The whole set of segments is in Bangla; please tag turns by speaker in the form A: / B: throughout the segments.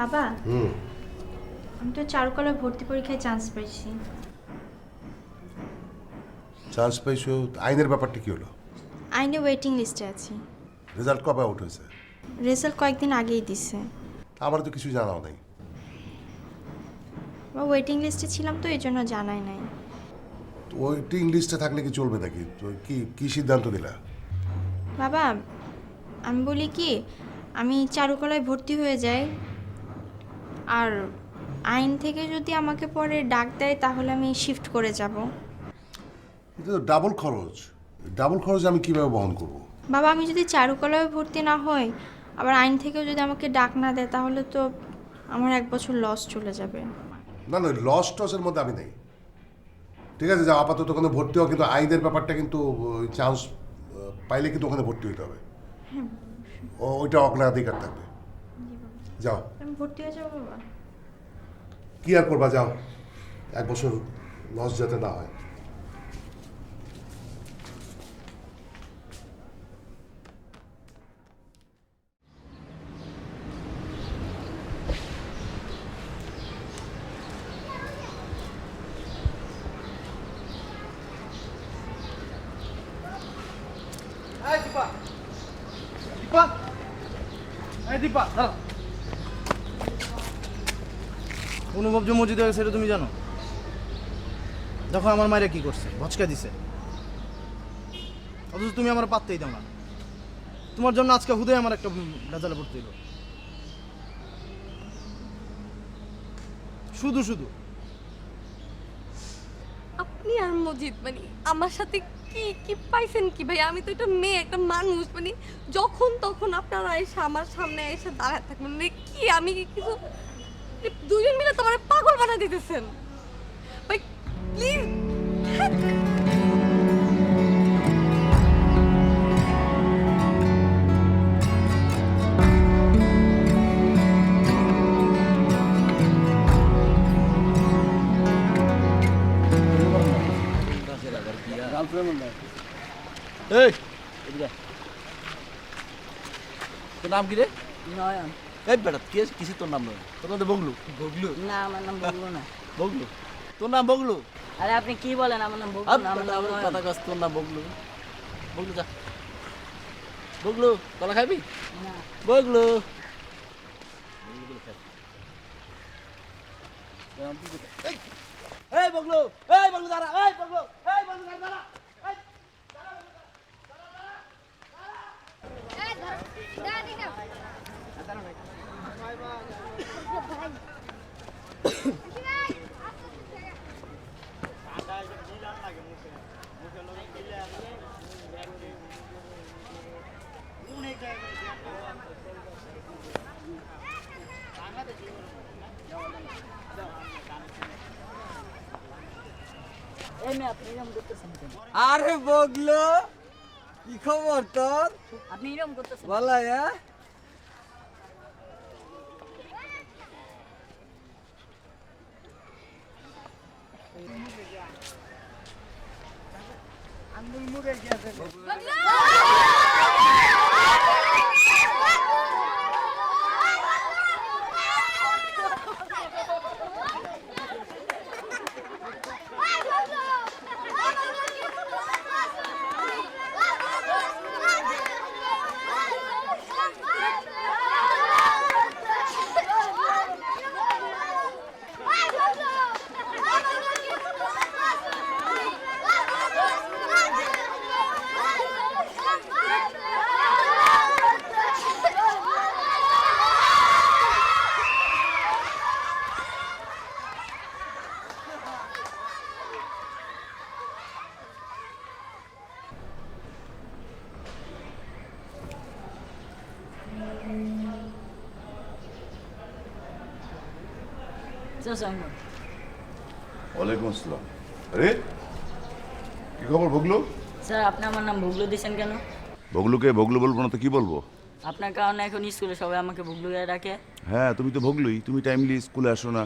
A: বাবা?
B: হুম।
A: আমি তো চারুকলায় ভর্তি পরীক্ষায় চান্স পেয়েছি।
B: চান্স পাইছো আইনের ব্যাপারটা কি হলো?
A: আইনে ওয়েটিং লিস্টে আছি।
B: রেজাল্ট কবে আউট হয়েছে?
A: রেজাল্ট কয়েকদিন আগেই দিছে।
B: আমার তো কিছু জানাও নাই।
A: ওয়েটিং লিস্টে ছিলাম তো এই জন্য জানাই নাই।
B: তো ওইটি ইংলিশটা থাকলে কি চলবে নাকি? তো কি কি সিদ্ধান্ত নিলা?
A: বাবা আমি বলি কি আমি চারুকলায় ভর্তি হয়ে যাই আর আইন থেকে যদি আমাকে পরে ডাক দেয় তাহলে আমি শিফট করে যাব।
B: এটা তো ডাবল খরচ। ডাবল খরচ আমি কীভাবে বহন করব?
A: বাবা আমি যদি চারুকলায় ভর্তি না হই আবার আইন থেকেও যদি আমাকে ডাক না দেয় তাহলে তো আমার এক বছর লস চলে যাবে।
B: না না লস টসের মধ্যে আমি নেই। ঠিক আছে যা আপাতত ওখানে ভর্তি হও কিন্তু আইনের ব্যাপারটা কিন্তু চান্স পাইলে কিন্তু ওখানে ভর্তি হতে হবে। ও ওইটা অগ্রাধিকার থাকবে। যাও।
A: আমি ভর্তি হয়ে যাব বাবা।
B: কি আর করবা যাও। এক বছর লস যাতে না হয়।
C: দীপা। দীপা। দাঁড়া অনুভব যে মসজিদে গেছে সেটা তুমি জানো? দেখো আমার মায়েরা কি করছে, ভচকা দিছে। অথচ তুমি আমার পাত্তেই দাও না। তোমার জন্য আজকে হুদয় আমার একটা রেজাল্টে পড়তে হলো শুধু শুধু।
D: আপনি আর মজিদ মানে আমার সাথে কি কি পাইছেন কি ভাই? আমি তো একটা মেয়ে, একটা মানুষ মানে যখন তখন আপনারা এসে আমার সামনে এসে দাঁড়ায় থাকবেন। মানে কি, আমি কি কিছু মানে দুজন মিলে তোমার পাগল বানা দিতেছেন। ভাই প্লিজ
C: এই। তোর নাম কি রে?
E: নয়ন।
C: এই বেটা কে কিসে তোর নাম নয় তোর নাম তো বগলু বগলু
E: না আমার নাম বলব না
C: বগলু তোর নাম বগলু
E: আরে আপনি কি বলেন আমার নাম না আমার নাম।
C: কথা কাজ তোর নাম বগলু বগলু যা বগলু কলা খাবি
E: না।
C: বগলু এই, এই বগলু এই বগলু দাঁড়া এই বগলু এই বগলু দাঁড়া দাঁড়া এই,
E: এই মেয়ে আপনি এরকম করতেছেন কেন?
F: আরে বগলো কি খবর তোর
E: আপনি এরকম করতেছেন
F: ভালো হ্যাঁ
E: চাচা, আমি-
G: ওয়ালাইকুম আসসালাম। আরে কি খবর ভগলু?
E: স্যার আপনি আমার নাম ভুগলু দিয়েছেন কেন?
G: ভগলুকে ভগলু বলব না তো কি বলব?
E: আপনার কারণে এখন স্কুলে সবাই আমাকে ভুগলু গায়ে ডাকে।
G: হ্যাঁ তুমি তো ভগলুই তুমি টাইমলি স্কুলে আসো না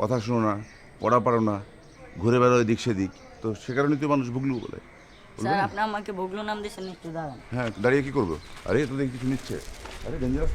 G: কথা শোনো না পড়া পারো না ঘুরে বেড়ো এদিক সেদিক। তো সে কারণেই তো মানুষ ভগলু বলে।
E: স্যার আপনি আমাকে ভুগলু নাম দিয়েছেন একটু দাঁড়ান।
G: হ্যাঁ দাঁড়িয়ে কি করব? আরে তো দেখি কিছু নিচ্ছে। আরে ডেঞ্জারাস